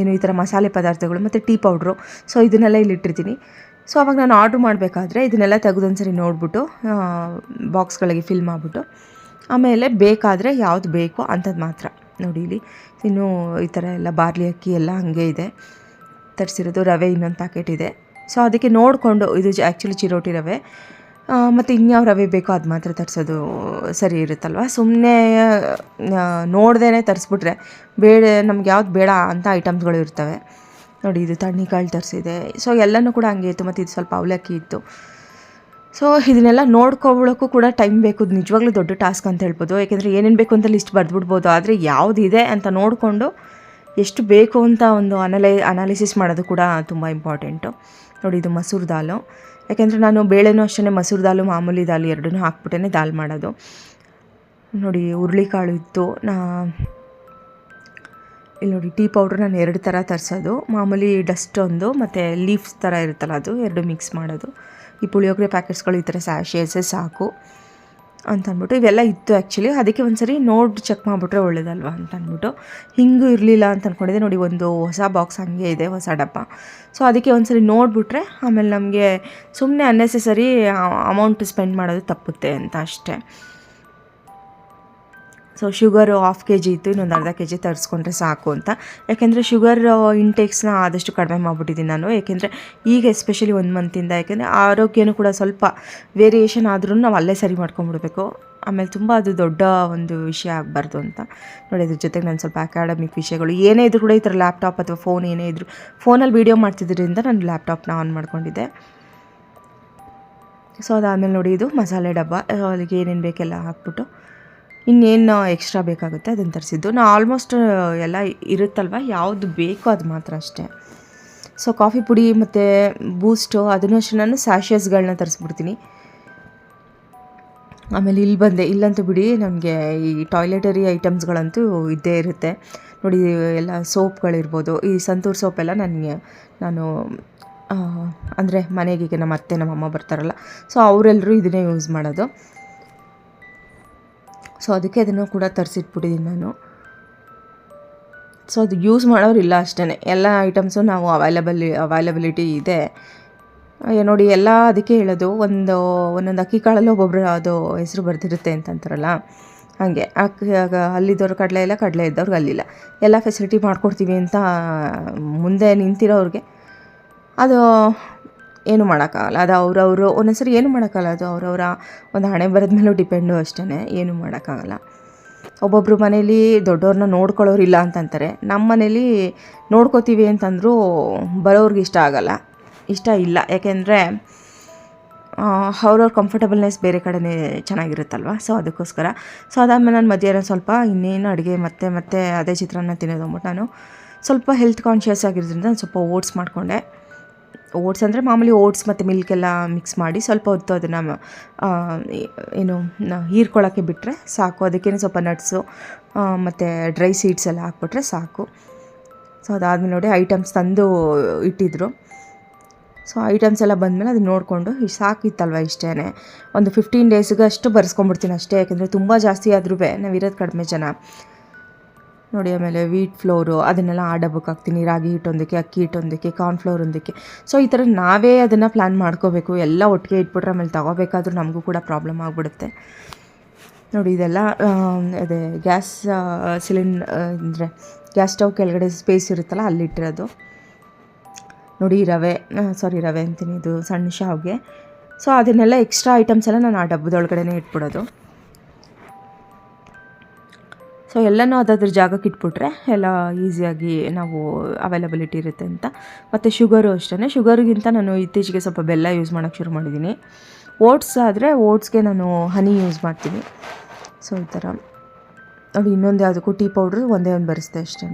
ಏನು ಈ ಥರ ಮಸಾಲೆ ಪದಾರ್ಥಗಳು ಮತ್ತು ಟೀ ಪೌಡ್ರು. ಸೊ ಇದನ್ನೆಲ್ಲ ಇಲ್ಲಿ ಇಟ್ಟಿರ್ತೀನಿ. ಸೊ ಅವಾಗ ನಾನು ಆರ್ಡ್ರ್ ಮಾಡಬೇಕಾದ್ರೆ ಇದನ್ನೆಲ್ಲ ತೆಗೆದೊಂದ್ಸರಿ ನೋಡಿಬಿಟ್ಟು ಬಾಕ್ಸ್ಗಳಿಗೆ ಫಿಲ್ ಮಾಡಿಬಿಟ್ಟು, ಆಮೇಲೆ ಬೇಕಾದರೆ ಯಾವ್ದು ಬೇಕು ಅಂಥದ್ದು ಮಾತ್ರ. ನೋಡಿ, ಇಲ್ಲಿ ಇನ್ನು ಈ ಥರ ಎಲ್ಲ ಬಾರ್ಲಿ ಅಕ್ಕಿ ಎಲ್ಲ ಹಾಗೆ ಇದೆ. ತರಿಸಿರೋದು ರವೆ ಇನ್ನೊಂದು ಪ್ಯಾಕೆಟ್ ಇದೆ. ಸೊ ಅದಕ್ಕೆ ನೋಡಿಕೊಂಡು ಇದು ಆ್ಯಕ್ಚುಲಿ ಚಿರೋಟಿ ರವೆ. ಮತ್ತು ಇನ್ಯಾವ ರವೆ ಬೇಕೋ ಅದು ಮಾತ್ರ ತರಿಸೋದು ಸರಿ ಇರುತ್ತಲ್ವ? ಸುಮ್ಮನೆ ನೋಡ್ದೇ ತರಿಸ್ಬಿಟ್ರೆ ಬೇಡ, ನಮ್ಗೆ ಯಾವ್ದು ಬೇಡ ಅಂತ ಐಟಮ್ಸ್ಗಳು ಇರ್ತವೆ. ನೋಡಿ, ಇದು ತಣ್ಣಿಕಾಳು ತರಿಸಿದೆ. ಸೊ ಎಲ್ಲನೂ ಕೂಡ ಹಂಗೆ ಇತ್ತು, ಮತ್ತು ಇದು ಸ್ವಲ್ಪ ಅವಲಕ್ಕಿ ಇತ್ತು. ಸೊ ಇದನ್ನೆಲ್ಲ ನೋಡ್ಕೊಳಕ್ಕೂ ಕೂಡ ಟೈಮ್ ಬೇಕು. ನಿಜವಾಗ್ಲೂ ದೊಡ್ಡ ಟಾಸ್ಕ್ ಅಂತ ಹೇಳ್ಬೋದು. ಯಾಕೆಂದರೆ ಏನೇನು ಬೇಕು ಅಂತ ಲಿಸ್ಟ್ ಬರೆದ್ಬಿಡ್ಬೋದು. ಆದರೆ ಯಾವುದಿದೆ ಅಂತ ನೋಡಿಕೊಂಡು ಎಷ್ಟು ಬೇಕು ಅಂತ ಒಂದು ಅನಲೈ ಅನಾಲಿಸಿಸ್ ಮಾಡೋದು ಕೂಡ ತುಂಬ ಇಂಪಾರ್ಟೆಂಟು ನೋಡಿ, ಇದು ಮಸೂರ್ ದಾಲು. ಯಾಕೆಂದರೆ ನಾನು ಬೇಳೆನೂ ಅಷ್ಟೇ ಮಸೂರ್ ದಾಲು, ಮಾಮೂಲಿ ದಾಲು ಎರಡನ್ನೂ ಹಾಕ್ಬಿಟ್ಟೇ ದಾಲ್ ಮಾಡೋದು. ನೋಡಿ, ಹುರುಳಿಕಾಳು ಇತ್ತು. ನಾ ಇಲ್ಲಿ ನೋಡಿ, ಟೀ ಪೌಡ್ರ್ ನಾನು ಎರಡು ಥರ ತರಿಸೋದು. ಮಾಮೂಲಿ ಡಸ್ಟ್ ಒಂದು, ಮತ್ತು ಲೀಫ್ಸ್ ಥರ ಇರುತ್ತಲ್ಲ, ಅದು ಎರಡು ಮಿಕ್ಸ್ ಮಾಡೋದು. ಈ ಪುಳಿಯೋಗರೆ ಪ್ಯಾಕೆಟ್ಸ್ಗಳು ಈ ಥರ ಸ್ಯಾಶೇಸೇ ಸಾಕು. ಅಂತ ಅಂದ್ಬಿಟ್ಟು ಇವೆಲ್ಲ ಇತ್ತು ಆ್ಯಕ್ಚುಲಿ ಅದಕ್ಕೆ ಒಂದ್ಸರಿ ನೋಡಿ ಚೆಕ್ ಮಾಡಿಬಿಟ್ರೆ ಒಳ್ಳೇದಲ್ವಾ ಅಂತ ಅಂದ್ಬಿಟ್ಟು ಹಿಂಗೂ ಇರಲಿಲ್ಲ ಅಂತ ಅಂದ್ಕೊಂಡಿದ್ದೆ ನೋಡಿ, ಒಂದು ಹೊಸ ಬಾಕ್ಸ್ ಹಂಗೆ ಇದೆ, ಹೊಸ ಡಬ್ಬ. ಸೊ ಅದಕ್ಕೆ ಒಂದ್ಸರಿ ನೋಡಿಬಿಟ್ರೆ ಆಮೇಲೆ ನಮಗೆ ಸುಮ್ಮನೆ ಅನ್ನೆಸೆಸರಿ ಅಮೌಂಟ್ ಸ್ಪೆಂಡ್ ಮಾಡೋದು ತಪ್ಪುತ್ತೆ ಅಂತ ಅಷ್ಟೇ. So sugar half K G ಇತ್ತು, ಇನ್ನೊಂದು ಅರ್ಧ ಕೆ ಜಿ ತರಿಸ್ಕೊಂಡ್ರೆ ಸಾಕು ಅಂತ. ಯಾಕೆಂದರೆ ಶುಗರ್ ಇಂಟೇಕ್ಸ್ನ ಆದಷ್ಟು ಕಡಿಮೆ ಮಾಡಿಬಿಟ್ಟಿದ್ದೀನಿ ನಾನು. ಏಕೆಂದರೆ ಈಗ ಎಸ್ಪೆಷಲಿ ಒಂದು ಮಂತಿಂದ ಯಾಕೆಂದರೆ ಆರೋಗ್ಯನೂ ಕೂಡ ಸ್ವಲ್ಪ ವೇರಿಯೇಷನ್ ಆದ್ರೂ ನಾವು ಅಲ್ಲೇ ಸರಿ ಮಾಡ್ಕೊಂಬಿಡ್ಬೇಕು ಆಮೇಲೆ ತುಂಬ ಅದು ದೊಡ್ಡ ಒಂದು ವಿಷಯ ಆಗಬಾರ್ದು ಅಂತ. ನೋಡಿ, ಅದ್ರ ಜೊತೆಗೆ ನಾನು ಸ್ವಲ್ಪ ಅಕಾಡೆಮಿಕ್ ವಿಷಯಗಳು. ಏನೇ ಇದ್ರೂ ಕೂಡ ಈ ಥರ ಲ್ಯಾಪ್ಟಾಪ್ ಅಥವಾ ಫೋನ್ ಏನೇ ಇದ್ದರೂ ಫೋನಲ್ಲಿ ವೀಡಿಯೋ ಮಾಡ್ತಿದ್ದರಿಂದ ನಾನು ಲ್ಯಾಪ್ಟಾಪ್ನ ಆನ್ ಮಾಡ್ಕೊಂಡಿದ್ದೆ. ಸೊ ಅದಾದಮೇಲೆ ನೋಡಿ, ಇದು ಮಸಾಲೆ ಡಬ್ಬ. ಅದಕ್ಕೆ ಏನೇನು ಬೇಕೆಲ್ಲ ಹಾಕ್ಬಿಟ್ಟು. ಇನ್ನೇನು ಎಕ್ಸ್ಟ್ರಾ ಬೇಕಾಗುತ್ತೆ ಅದನ್ನು ತರಿಸಿದ್ದು. ನಾ ಆಲ್ಮೋಸ್ಟ್ ಎಲ್ಲ ಇರುತ್ತಲ್ವ? ಯಾವುದು ಬೇಕೋ ಅದು ಮಾತ್ರ ಅಷ್ಟೇ. ಸೊ ಕಾಫಿ ಪುಡಿ ಮತ್ತು ಬೂಸ್ಟು ಅದನ್ನು ಅಷ್ಟೇ ನಾನು ಸ್ಯಾಷಸ್ಗಳನ್ನ ತರಿಸ್ಬಿಡ್ತೀನಿ. ಆಮೇಲೆ ಇಲ್ಲಿ ಬಂದೆ. ಇಲ್ಲಂತೂ ಬಿಡಿ, ನಮಗೆ ಈ ಟಾಯ್ಲೆಟರಿ ಐಟಮ್ಸ್ಗಳಂತೂ ಇದ್ದೇ ಇರುತ್ತೆ. ನೋಡಿ, ಎಲ್ಲ ಸೋಪ್ಗಳಿರ್ಬೋದು. ಈ ಸಂತೂರ್ ಸೋಪೆಲ್ಲ ನನಗೆ, ನಾನು ಅಂದರೆ ಮನೆಗೆ ಈಗ ನಮ್ಮ ಅತ್ತೆ, ನಮ್ಮ ಅಮ್ಮ ಬರ್ತಾರಲ್ಲ. ಸೊ ಅವರೆಲ್ಲರೂ ಇದನ್ನೇ ಯೂಸ್ ಮಾಡೋದು. ಸೊ ಅದಕ್ಕೆ ಅದನ್ನು ಕೂಡ ತರಿಸಿಟ್ಬಿಟ್ಟಿದ್ದೀನಿ ನಾನು. ಸೊ ಅದು ಯೂಸ್ ಮಾಡೋರಿಲ್ಲ ಅಷ್ಟೇ ಎಲ್ಲ ಐಟಮ್ಸು ನಾವು ಅವೈಲಬಲಿ ಅವೈಲಬಿಲಿಟಿ ಇದೆ. ನೋಡಿ, ಎಲ್ಲ ಅದಕ್ಕೆ ಹೇಳೋದು, ಒಂದು, ಒಂದೊಂದು ಅಕ್ಕಿ ಕಾಳಲ್ಲಿ ಒಬ್ಬೊಬ್ಬರು ಅದು ಹೆಸರು ಬರ್ದಿರುತ್ತೆ ಅಂತಂತಾರಲ್ಲ ಹಾಗೆ. ಆಗ ಅಲ್ಲಿದ್ದವ್ರು ಕಡಲೆ ಇಲ್ಲ, ಕಡಲೆ ಇದ್ದವ್ರಿಗೆ ಅಲ್ಲಿಲ್ಲ. ಎಲ್ಲ ಫೆಸಿಲಿಟಿ ಮಾಡಿಕೊಡ್ತೀವಿ ಅಂತ ಮುಂದೆ ನಿಂತಿರೋರಿಗೆ. ಅದು ಏನು ಮಾಡೋಕ್ಕಾಗಲ್ಲ. ಅದು ಅವ್ರವರು ಒಂದೊಂದ್ಸರಿ ಏನು ಮಾಡೋಕ್ಕಾಗಲ್ಲ. ಅದು ಅವ್ರವರ ಒಂದು ಹಣೆ ಬರದ ಮೇಲೂ ಡಿಪೆಂಡು ಅಷ್ಟೇ ಏನು ಮಾಡೋಕ್ಕಾಗಲ್ಲ. ಒಬ್ಬೊಬ್ಬರು ಮನೇಲಿ ದೊಡ್ಡವ್ರನ್ನ ನೋಡ್ಕೊಳ್ಳೋರು ಇಲ್ಲ ಅಂತಂತಾರೆ. ನಮ್ಮ ಮನೇಲಿ ನೋಡ್ಕೋತೀವಿ ಅಂತಂದರೂ ಬರೋರ್ಗೆ ಇಷ್ಟ ಆಗಲ್ಲ. ಇಷ್ಟ ಇಲ್ಲ. ಯಾಕೆಂದರೆ ಅವ್ರವ್ರ ಕಂಫರ್ಟಬಲ್ನೆಸ್ ಬೇರೆ ಕಡೆನೇ ಚೆನ್ನಾಗಿರುತ್ತಲ್ವ? ಸೊ ಅದಕ್ಕೋಸ್ಕರ. ಸೊ ಅದಾದಮೇಲೆ ನಾನು ಮಧ್ಯಾಹ್ನ ಸ್ವಲ್ಪ ಇನ್ನೇನು ಅಡುಗೆ, ಮತ್ತೆ ಮತ್ತೆ ಅದೇ ಚಿತ್ರಾನ್ನ ತಿನ್ನೋದು ಅಂದ್ಬಿಟ್ಟು ನಾನು ಸ್ವಲ್ಪ ಹೆಲ್ತ್ ಕಾನ್ಷಿಯಸ್ ಆಗಿರೋದ್ರಿಂದ ನಾನು ಸ್ವಲ್ಪ ಓಟ್ಸ್ ಮಾಡಿಕೊಂಡೆ. ಓಟ್ಸ್ ಅಂದರೆ ಮಾಮೂಲಿ ಓಟ್ಸ್ ಮತ್ತು ಮಿಲ್ಕ್ ಎಲ್ಲ ಮಿಕ್ಸ್ ಮಾಡಿ ಸ್ವಲ್ಪ ಹೊತ್ತು ಅದನ್ನು ಏನು ಹೀರ್ಕೊಳ್ಳೋಕ್ಕೆ ಬಿಟ್ಟರೆ ಸಾಕು. ಅದಕ್ಕೇನು ಸ್ವಲ್ಪ ನಟ್ಸು ಮತ್ತು ಡ್ರೈ ಸೀಡ್ಸ್ ಎಲ್ಲ ಹಾಕ್ಬಿಟ್ರೆ ಸಾಕು. ಸೊ ಅದಾದಮೇಲೆ ನೋಡಿ ಐಟಮ್ಸ್ ತಂದು ಇಟ್ಟಿದ್ರು. ಸೊ ಐಟಮ್ಸ್ ಎಲ್ಲ ಬಂದಮೇಲೆ ಅದನ್ನ ನೋಡಿಕೊಂಡು ಇಷ್ಟು ಸಾಕಿತ್ತಲ್ವ ಇಷ್ಟೇ ಒಂದು ಫಿಫ್ಟೀನ್ ಡೇಸ್ಗೆ ಅಷ್ಟು ಬರ್ಸ್ಕೊಂಡ್ಬಿಡ್ತೀನಿ ಅಷ್ಟೇ. ಯಾಕೆಂದರೆ ತುಂಬ ಜಾಸ್ತಿ ಆದ್ರೂ ಇರೋದು ಕಡಿಮೆ ಜನ. ನೋಡಿ ಆಮೇಲೆ ವೀಟ್ ಫ್ಲೋರು ಅದನ್ನೆಲ್ಲ ಆ ಡಬ್ಬಕ್ಕೆ ಹಾಕ್ತೀನಿ. ರಾಗಿ ಹಿಟ್ಟೊಂದಕ್ಕೆ, ಅಕ್ಕಿ ಹಿಟ್ಟೊಂದಕ್ಕೆ ಕಾರ್ನ್ ಫ್ಲೋರ್ ಒಂದಕ್ಕೆ. ಸೊ ಈ ಥರ ನಾವೇ ಅದನ್ನು ಪ್ಲ್ಯಾನ್ ಮಾಡ್ಕೋಬೇಕು. ಎಲ್ಲ ಒಟ್ಟಿಗೆ ಇಟ್ಬಿಟ್ರೆ ಆಮೇಲೆ ತಗೋಬೇಕಾದ್ರೂ ನಮಗೂ ಕೂಡ ಪ್ರಾಬ್ಲಮ್ ಆಗಿಬಿಡುತ್ತೆ. ನೋಡಿ, ಇದೆಲ್ಲ ಅದೇ ಗ್ಯಾಸ್ ಸಿಲಿಂಡ್ ಅಂದರೆ ಗ್ಯಾಸ್ ಸ್ಟವ್ ಕೆಳಗಡೆ ಸ್ಪೇಸ್ ಇರುತ್ತಲ್ಲ, ಅಲ್ಲಿಟ್ಟಿರೋದು. ನೋಡಿ ರವೆ ಸಾರಿ ರವೆ ಅಂತೀನಿ. ಇದು ಸಣ್ಣ ಶಾವ್ಗೆ. ಸೊ ಅದನ್ನೆಲ್ಲ ಎಕ್ಸ್ಟ್ರಾ ಐಟಮ್ಸ್ ಎಲ್ಲ ನಾನು ಆ ಡಬ್ಬದೊಳಗಡೆನೇ ಇಟ್ಬಿಡೋದು. ಸೊ ಎಲ್ಲನೂ ಅದಾದ್ರ ಜಾಗಕ್ಕೆ ಇಟ್ಬಿಟ್ರೆ ಎಲ್ಲ ಈಸಿಯಾಗಿ ನಾವು ಅವೈಲಬಿಲಿಟಿ ಇರುತ್ತೆ ಅಂತ. ಮತ್ತು ಶುಗರು ಅಷ್ಟೇ ಶುಗರ್ಗಿಂತ ನಾನು ಇತ್ತೀಚೆಗೆ ಸ್ವಲ್ಪ ಬೆಲ್ಲ ಯೂಸ್ ಮಾಡೋಕ್ಕೆ ಶುರು ಮಾಡಿದ್ದೀನಿ ಓಟ್ಸ್ ಆದರೆ ಓಟ್ಸ್ಗೆ ನಾನು ಹನಿ ಯೂಸ್ ಮಾಡ್ತೀನಿ. ಸೊ ಈ ಥರ ನೋಡಿ, ಇನ್ನೊಂದು ಯಾವುದಕ್ಕೂ ಟೀ ಪೌಡ್ರು ಒಂದೇ ಒಂದು ಬರೆಸ್ತೆ ಅಷ್ಟೇ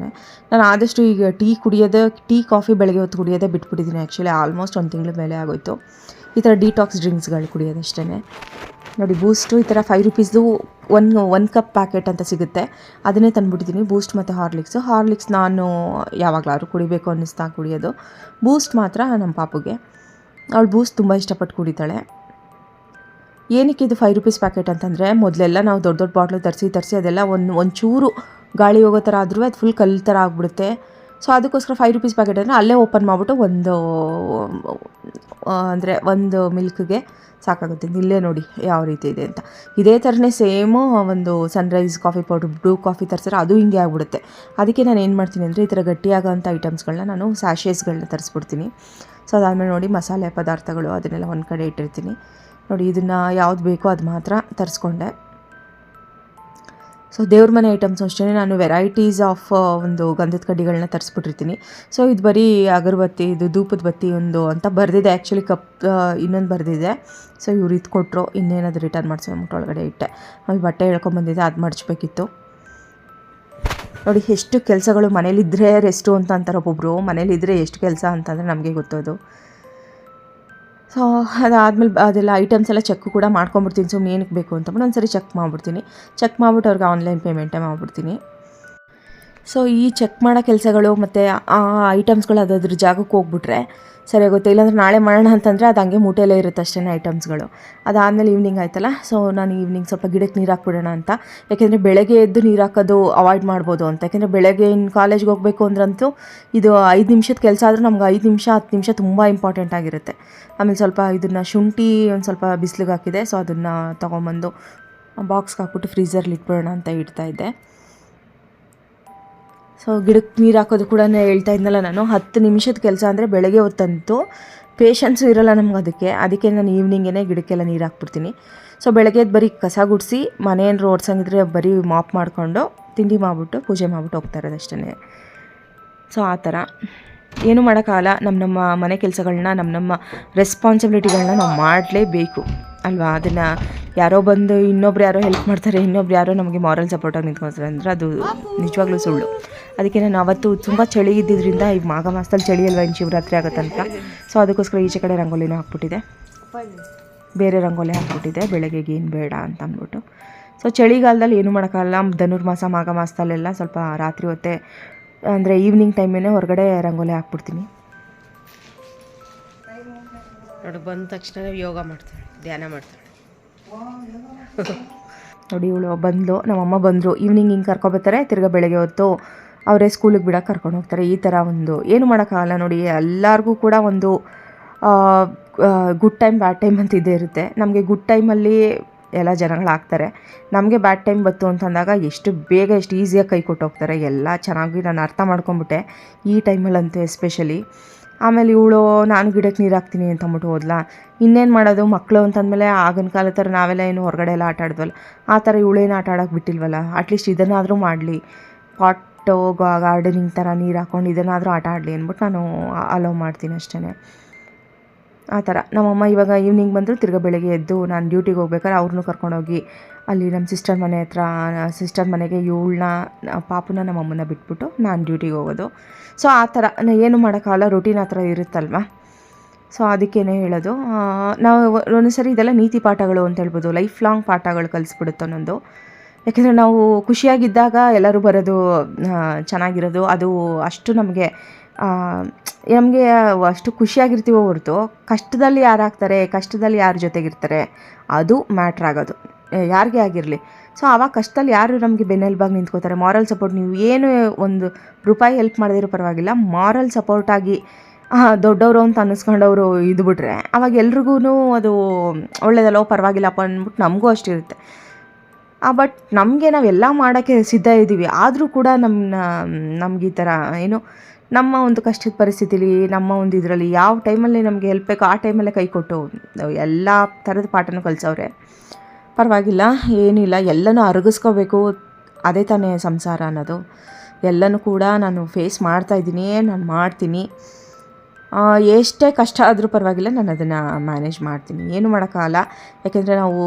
ನಾನು ಆದಷ್ಟು ಈಗ ಟೀ ಕುಡಿಯೋದೇ ಟೀ ಕಾಫಿ ಬೆಳಗ್ಗೆ ಹೊತ್ತು ಕುಡಿಯೋದೇ ಬಿಟ್ಬಿಟ್ಟಿದ್ದೀನಿ ಆ್ಯಕ್ಚುಲಿ ಆಲ್ಮೋಸ್ಟ್ ಒಂದು ತಿಂಗಳ ಮೇಲೆ ಆಗೋಯ್ತು. ಈ ಥರ ಡಿಟಾಕ್ಸ್ ಡ್ರಿಂಕ್ಸ್ಗಳು ಕುಡಿಯೋದಷ್ಟೇ ನೋಡಿ ಬೂಸ್ಟು ಈ ಥರ ಫೈವ್ ರುಪೀಸ್ದು ಒನ್ ಒನ್ ಕಪ್ ಪ್ಯಾಕೆಟ್ ಅಂತ ಸಿಗುತ್ತೆ. ಅದನ್ನೇ ತಂದುಬಿಟ್ಟಿದ್ದೀನಿ ಬೂಸ್ಟ್ ಮತ್ತು ಹಾರ್ಲಿಕ್ಸು ಹಾರ್ಲಿಕ್ಸ್ ನಾನು ಯಾವಾಗಲಾದ್ರೂ ಕುಡಿಬೇಕು ಅನ್ನಿಸ್ತಾ ಕುಡಿಯೋದು. ಬೂಸ್ಟ್ ಮಾತ್ರ ನಮ್ಮ ಪಾಪುಗೆ. ಅವಳು ಬೂಸ್ಟ್ ತುಂಬ ಇಷ್ಟಪಟ್ಟು ಕುಡಿತಾಳೆ. ಏನಕ್ಕೆ ಇದು ಫೈವ್ ರುಪೀಸ್ ಪ್ಯಾಕೆಟ್ ಅಂತಂದರೆ, ಮೊದಲೆಲ್ಲ ನಾವು ದೊಡ್ಡ ದೊಡ್ಡ ಬಾಟ್ಲು ತರಿಸಿ ತರಿಸಿ ಅದೆಲ್ಲ ಒಂದು, ಒಂಚೂರು ಗಾಳಿ ಹೋಗೋ ಥರ ಆದರೂ ಅದು ಫುಲ್ ಕಲ್ಲು ಥರ ಆಗಿಬಿಡುತ್ತೆ. ಸೊ ಅದಕ್ಕೋಸ್ಕರ ಫೈವ್ ರುಪೀಸ್ ಪ್ಯಾಕೆಟ್ ಅಂದರೆ ಅಲ್ಲೇ ಓಪನ್ ಮಾಡಿಬಿಟ್ಟು ಒಂದು ಅಂದರೆ ಒಂದು ಮಿಲ್ಕ್ಗೆ ಸಾಕಾಗುತ್ತೆ. ಇಲ್ಲೇ ನೋಡಿ ಯಾವ ರೀತಿ ಇದೆ ಅಂತ. ಇದೇ ಥರನೇ ಸೇಮು ಒಂದು sunrise coffee powder blue coffee ತರಿಸಿದ್ರೆ ಅದು ಹಿಂಗೆ ಆಗಿಬಿಡುತ್ತೆ. ಅದಕ್ಕೆ ನಾನು ಏನು ಮಾಡ್ತೀನಿ ಅಂದರೆ ಈ ಥರ ಗಟ್ಟಿಯಾಗೋಂಥ ಐಟಮ್ಸ್ಗಳನ್ನ ನಾನು ಸ್ಯಾಷೇಸ್ಗಳನ್ನ ತರಿಸ್ಬಿಡ್ತೀನಿ. ಸೊ ಅದಾದಮೇಲೆ ನೋಡಿ ಮಸಾಲೆ ಪದಾರ್ಥಗಳು ಅದನ್ನೆಲ್ಲ ಒಂದು ಕಡೆ ಇಟ್ಟಿರ್ತೀನಿ. ನೋಡಿ ಇದನ್ನು ಯಾವ್ದು ಬೇಕೋ ಅದು ಮಾತ್ರ ತರಿಸ್ಕೊಂಡೆ. ಸೊ ದೇವ್ರ ಮನೆ ಐಟಮ್ಸ್ ಅಷ್ಟೇ ನಾನು ವೆರೈಟೀಸ್ ಆಫ್ ಒಂದು ಗಂಧದ ಕಡ್ಡಿಗಳನ್ನ ತರಿಸ್ಬಿಟ್ಟಿರ್ತೀನಿ. ಸೊ ಇದು ಬರೀ ಅಗರಬತ್ತಿ, ಇದು ಧೂಪದ ಬತ್ತಿ ಒಂದು ಅಂತ ಬರೆದಿದೆ. ಆ್ಯಕ್ಚುಲಿ ಕಪ್ ಇನ್ನೊಂದು ಬರೆದಿದೆ. ಸೊ ಇವ್ರು ಇದು ಕೊಟ್ಟರು ಇನ್ನೇನಾದರೂ ರಿಟರ್ನ್ ಮಾಡಿಸೋ ಒಳಗಡೆ ಇಟ್ಟೆ. ಅಲ್ಲಿ ಬಟ್ಟೆ ಹೇಳ್ಕೊಂಬಂದಿದ್ದೆ ಅದು ಮಡಚಬೇಕಿತ್ತು ನೋಡಿ, ಎಷ್ಟು ಕೆಲಸಗಳು ಮನೇಲಿದ್ದರೆ ರೆಸ್ಟು ಅಂತ ಅಂತಾರೆ ಒಬ್ಬೊಬ್ಬರು ಮನೇಲಿದ್ದರೆ ಎಷ್ಟು ಕೆಲಸ ಅಂತಂದರೆ ನಮಗೆ ಗೊತ್ತೋದು. ಸೊ, ಅದಾದಮೇಲೆ ಅದೆಲ್ಲ ಐಟಮ್ಸ್ ಎಲ್ಲ ಚೆಕ್ ಕೂಡ ಮಾಡ್ಕೊಂಬಿಡ್ತೀನಿ ಸುಮ್ಮನೆ ಏನಕ್ಕೆ ಬೇಕು ಅಂತ್ಬಿಟ್ಟು ಒಂದು ಸರಿ ಚೆಕ್ ಮಾಡಿಬಿಡ್ತೀನಿ. ಚೆಕ್ ಮಾಡ್ಬಿಟ್ಟು ಅವ್ರಿಗೆ ಆನ್ಲೈನ್ ಪೇಮೆಂಟೇ ಮಾಡಿಬಿಡ್ತೀನಿ. ಸೊ ಈ ಚೆಕ್ ಮಾಡೋ ಕೆಲಸಗಳು ಮತ್ತು ಆ ಐಟಮ್ಸ್ಗಳು ಅದಾದ್ರ ಜಾಗಕ್ಕೆ ಹೋಗ್ಬಿಟ್ರೆ ಸರಿ ಗೊತ್ತೆ ಇಲ್ಲಾಂದರೆ ನಾಳೆ ಮಾಡೋಣ ಅಂತಂದರೆ ಅದು ಹಂಗೆ ಮೂಟೆಯಲ್ಲೇ ಇರುತ್ತೆ ಅಷ್ಟೇ ಐಟಮ್ಸ್ಗಳು. ಅದಾದಮೇಲೆ ಈವ್ನಿಂಗ್ ಆಯ್ತಲ್ಲ? ಸೊ ನಾನು ಈವ್ನಿಂಗ್ ಸ್ವಲ್ಪ ಗಿಡಕ್ಕೆ ನೀರು ಹಾಕ್ಬಿಡೋಣ ಅಂತ. ಯಾಕೆಂದರೆ ಬೆಳಗ್ಗೆ ಎದ್ದು ನೀರು ಹಾಕೋದು ಅವಾಯ್ಡ್ ಮಾಡ್ಬೋದು ಅಂತ. ಯಾಕೆಂದರೆ ಬೆಳಗ್ಗೆ ಇನ್ನು ಕಾಲೇಜ್ಗೆ ಹೋಗಬೇಕು ಅಂದ್ರಂತೂ ಇದು ಐದು ನಿಮಿಷದ ಕೆಲಸ ಆದರೂ ನಮ್ಗೆ ಐದು ನಿಮಿಷ, ಹತ್ತು ನಿಮಿಷ ತುಂಬ ಇಂಪಾರ್ಟೆಂಟ್ ಆಗಿರುತ್ತೆ. ಆಮೇಲೆ ಸ್ವಲ್ಪ ಇದನ್ನು ಶುಂಠಿ ಒಂದು ಸ್ವಲ್ಪ ಬಿಸಿಲಿಗೆ ಹಾಕಿದೆ. ಸೊ ಅದನ್ನು ತೊಗೊಂಬಂದು ಬಾಕ್ಸ್ಗೆ ಹಾಕ್ಬಿಟ್ಟು ಫ್ರೀಝರ್ಲಿ ಇಟ್ಬಿಡೋಣ ಅಂತ ಇಡ್ತಾ ಇದ್ದೆ. ಸೊ ಗಿಡಕ್ಕೆ ನೀರು ಹಾಕೋದು ಕೂಡ ಹೇಳ್ತಾ ಇದ್ನಲ್ಲ ನಾನು. ಹತ್ತು ನಿಮಿಷದ ಕೆಲಸ ಅಂದರೆ ಬೆಳಗ್ಗೆ ಹೊತ್ತಂತು ಪೇಷನ್ಸು ಇರಲ್ಲ ನಮ್ಗೆ ಅದಕ್ಕೆ. ಅದಕ್ಕೆ ನಾನು ಈವ್ನಿಂಗೇ ಗಿಡಕ್ಕೆಲ್ಲ ನೀರು ಹಾಕ್ಬಿಡ್ತೀನಿ. ಸೊ ಬೆಳಗ್ಗೆ ಬರೀ ಕಸ ಗುಡಿಸಿ, ಮನೆ ರೋಡ್ಸಂಗಿದ್ರೆ ಬರೀ ಮಾಪ್ ಮಾಡಿಕೊಂಡು ತಿಂಡಿ ಮಾಡಿಬಿಟ್ಟು ಪೂಜೆ ಮಾಡಿಬಿಟ್ಟು ಹೋಗ್ತಾ ಇರೋದು ಅಷ್ಟೇ ಸೊ ಆ ಥರ. ಏನು ಮಾಡೋಕ್ಕಾಗಲ್ಲ. ನಮ್ಮ ನಮ್ಮ ಮನೆ ಕೆಲಸಗಳನ್ನ ನಮ್ಮ ನಮ್ಮ ರೆಸ್ಪಾನ್ಸಿಬಿಲಿಟಿಗಳನ್ನ ನಾವು ಮಾಡಲೇಬೇಕು. ಅಲ್ವಾ? ಅದನ್ನು ಯಾರೋ ಬಂದು ಇನ್ನೊಬ್ರು ಯಾರೋ ಹೆಲ್ಪ್ ಮಾಡ್ತಾರೆ, ಇನ್ನೊಬ್ರು ಯಾರೋ ನಮಗೆ ಮಾರಲ್ ಸಪೋರ್ಟಾಗಿ ನಿಂತ್ಕೊಳ್ತಾರೆ ಅಂದರೆ ಅದು ನಿಜವಾಗ್ಲೂ ಸುಳ್ಳು. ಅದಕ್ಕೆ ನಾನು ಅವತ್ತು ತುಂಬ ಚಳಿ ಇದ್ದಿದ್ದರಿಂದ ಈ ಮಾಘ ಮಾಸದಲ್ಲಿ ಚಳಿ ಅಲ್ವಾ ಇನ್ನು ಶಿವರಾತ್ರಿ ಆಗುತ್ತಂತ ಸೊ ಅದಕ್ಕೋಸ್ಕರ ಈಚೆ ಕಡೆ ರಂಗೋಲಿನೂ ಹಾಕ್ಬಿಟ್ಟಿದೆ. ಬೇರೆ ರಂಗೋಲಿ ಹಾಕ್ಬಿಟ್ಟಿದೆ. ಬೆಳಗ್ಗೆಗೆ ಏನು ಬೇಡ ಅಂತ ಅಂದ್ಬಿಟ್ಟು. ಸೊ ಚಳಿಗಾಲದಲ್ಲಿ ಏನು ಮಾಡೋಕ್ಕಾಗಲ್ಲ. ಧನುರ್ಮಾಸ, ಮಾಘ ಮಾಸದಲ್ಲೆಲ್ಲ ಸ್ವಲ್ಪ ರಾತ್ರಿ ಹೊತ್ತೆ ಅಂದರೆ ಈವ್ನಿಂಗ್ ಟೈಮೇನೆ ಹೊರಗಡೆ ರಂಗೋಲಿ ಹಾಕ್ಬಿಡ್ತೀನಿ. ನೋಡಿ, ಬಂದ ತಕ್ಷಣ ಯೋಗ ಮಾಡ್ತಾಳೆ, ಧ್ಯಾನ ಮಾಡ್ತಾಳೆ. ನೋಡಿ, ಇವಳು ಬಂದ್ಲು, ನಮ್ಮಮ್ಮ ಬಂದರು. ಈವ್ನಿಂಗ್ ಹಿಂಗೆ ಕರ್ಕೊಬರ್ತಾರೆ ತಿರ್ಗಾ ಬೆಳಗ್ಗೆ ಹೊತ್ತು ಅವರೇ ಸ್ಕೂಲಿಗೆ ಬಿಡೋಕೆ ಕರ್ಕೊಂಡು ಹೋಗ್ತಾರೆ. ಈ ಥರ ಒಂದು, ಏನು ಮಾಡೋಕ್ಕಾಗಲ್ಲ ನೋಡಿ, ಎಲ್ಲರಿಗೂ ಕೂಡ ಒಂದು ಗುಡ್ ಟೈಮ್ ಬ್ಯಾಡ್ ಟೈಮ್ ಅಂತ ಇದ್ದೇ ಇರುತ್ತೆ. ನಮಗೆ ಗುಡ್ ಟೈಮಲ್ಲಿ ಎಲ್ಲ ಜನಗಳು ಆಗ್ತಾರೆ. ನಮಗೆ ಬ್ಯಾಡ್ ಟೈಮ್ ಬಂತು ಅಂತಂದಾಗ ಎಷ್ಟು ಬೇಗ, ಎಷ್ಟು ಈಸಿಯಾಗಿ ಕೈ ಕೊಟ್ಟು ಹೋಗ್ತಾರೆ. ಎಲ್ಲ ಚೆನ್ನಾಗಿ ನಾನು ಅರ್ಥ ಮಾಡ್ಕೊಂಬಿಟ್ಟೆ ಈ ಟೈಮಲ್ಲಂತೂ ಎಸ್ಪೆಷಲಿ ಆಮೇಲೆ ಇವಳು, ನಾನು ಗಿಡಕ್ಕೆ ನೀರು ಹಾಕ್ತೀನಿ ಅಂತ ಅಂದ್ಬಿಟ್ಟು ಹೋದ್ಲಾ. ಇನ್ನೇನು ಮಾಡೋದು? ಮಕ್ಕಳು ಅಂತಂದಮೇಲೆ ಆಗಿನ ಕಾಲದ ಥರ ನಾವೆಲ್ಲ ಏನು ಹೊರಗಡೆ ಎಲ್ಲ ಆಟ ಆಡಿದ್ವಲ್ಲ ಆ ಥರ ಇವಳೇನು ಆಟ ಆಡೋಕೆ ಬಿಟ್ಟಿಲ್ವಲ್ಲ? ಅಟ್ಲೀಸ್ಟ್ ಇದನ್ನಾದರೂ ಮಾಡಲಿ. ಪಾಟು ಗಾರ್ಡನಿಂಗ್ ಥರ ನೀರು ಹಾಕ್ಕೊಂಡು ಇದನ್ನಾದರೂ ಆಟ ಆಡಲಿ ಅಂದ್ಬಿಟ್ಟು ನಾನು ಅಲೋ ಮಾಡ್ತೀನಿ ಅಷ್ಟೇ ಆ ಥರ. ನಮ್ಮಮ್ಮ ಇವಾಗ ಈವ್ನಿಂಗ್ ಬಂದರೂ ತಿರ್ಗಾ ಬೆಳಗ್ಗೆ ಎದ್ದು ನಾನು ಡ್ಯೂಟಿಗೆ ಹೋಗ್ಬೇಕಾದ್ರೆ ಅವ್ರನ್ನೂ ಕರ್ಕೊಂಡೋಗಿ ಅಲ್ಲಿ ನಮ್ಮ ಸಿಸ್ಟರ್ ಮನೆ ಹತ್ರ ಸಿಸ್ಟರ್ ಮನೆಗೆ ಇವಳನ್ನ, ಪಾಪನ ನಮ್ಮಮ್ಮನ ಬಿಟ್ಬಿಟ್ಟು ನಾನು ಡ್ಯೂಟಿಗೆ ಹೋಗೋದು. ಸೊ, ಆ ಥರ ಏನು ಮಾಡೋಕ್ಕಾಗಲ್ಲ ರೊಟೀನ್ ಆ ಥರ ಇರುತ್ತಲ್ವ? ಸೊ, ಅದಕ್ಕೇನೆ ಹೇಳೋದು. ನಾವು ಒಂದೊಂದ್ಸರಿ ಇದೆಲ್ಲ ನೀತಿ ಪಾಠಗಳು ಅಂತ ಹೇಳ್ಬೋದು ಲೈಫ್ ಲಾಂಗ್ ಪಾಠಗಳು ಕಲಿಸ್ಬಿಡುತ್ತೆ ಒಂದೊಂದು. ಯಾಕೆಂದರೆ ನಾವು ಖುಷಿಯಾಗಿದ್ದಾಗ ಎಲ್ಲರೂ ಬರೋದು ಚೆನ್ನಾಗಿರೋದು, ಅದು ಅಷ್ಟು ನಮಗೆ ನಮಗೆ ಅಷ್ಟು ಖುಷಿಯಾಗಿರ್ತೀವೋ ಹೊರತು, ಕಷ್ಟದಲ್ಲಿ ಯಾರು ಆಗ್ತಾರೆ ಕಷ್ಟದಲ್ಲಿ ಯಾರ ಜೊತೆಗಿರ್ತಾರೆ, ಅದು ಮ್ಯಾಟ್ರ್ ಆಗೋದು. ಯಾರಿಗೇ ಆಗಿರಲಿ. ಸೊ ಆವಾಗ ಕಷ್ಟದಲ್ಲಿ ಯಾರು ನಮಗೆ ಬೆನ್ನೆಲುಬಾಗಿ ನಿಂತ್ಕೋತಾರೆ? ಮಾರಲ್ ಸಪೋರ್ಟ್ ನೀವು ಏನು ಒಂದು ರೂಪಾಯಿ ಹೆಲ್ಪ್ ಮಾಡದಿರೋ ಪರವಾಗಿಲ್ಲ ಮಾರಲ್ ಸಪೋರ್ಟಾಗಿ ದೊಡ್ಡವರು ಅಂತ ಅನ್ನಿಸ್ಕೊಂಡವರು ಇದು ಬಿಟ್ರೆ ಅವಾಗ ಎಲ್ರಿಗೂ ಅದು ಒಳ್ಳೇದಲ್ಲೋ ಪರವಾಗಿಲ್ಲಪ್ಪ ಅಂದ್ಬಿಟ್ಟು ನಮಗೂ ಅಷ್ಟಿರುತ್ತೆ ಬಟ್ ನಮಗೆ ನಾವೆಲ್ಲ ಮಾಡೋಕ್ಕೆ ಸಿದ್ಧ ಇದ್ದೀವಿ. ಆದರೂ ಕೂಡ ನಮ್ಮನ್ನ ನಮ್ಗೆ ಈ ಥರ ಏನು ನಮ್ಮ ಒಂದು ಕಷ್ಟದ ಪರಿಸ್ಥಿತಿಲಿ, ನಮ್ಮ ಒಂದು ಇದರಲ್ಲಿ ಯಾವ ಟೈಮಲ್ಲಿ ನಮಗೆ ಹೆಲ್ಪ್ ಬೇಕೋ ಆ ಟೈಮಲ್ಲೇ ಕೈ ಕೊಟ್ಟು ಎಲ್ಲ ಥರದ ಪಾಠನೂ ಕಲಿಸವ್ರೆ. ಪರವಾಗಿಲ್ಲ, ಏನಿಲ್ಲ, ಎಲ್ಲನೂ ಅರಗಿಸ್ಕೋಬೇಕು. ಅದೇ ತಾನೇ ಸಂಸಾರ ಅನ್ನೋದು. ಎಲ್ಲನೂ ಕೂಡ ನಾನು ಫೇಸ್ ಮಾಡ್ತಾಯಿದ್ದೀನಿ ನಾನು ಮಾಡ್ತೀನಿ. ಎಷ್ಟೇ ಕಷ್ಟ ಆದರೂ ಪರವಾಗಿಲ್ಲ, ನಾನು ಅದನ್ನು ಮ್ಯಾನೇಜ್ ಮಾಡ್ತೀನಿ. ಏನು ಮಾಡೋಕ್ಕಾಗಲ್ಲ. ಯಾಕೆಂದರೆ ನಾವು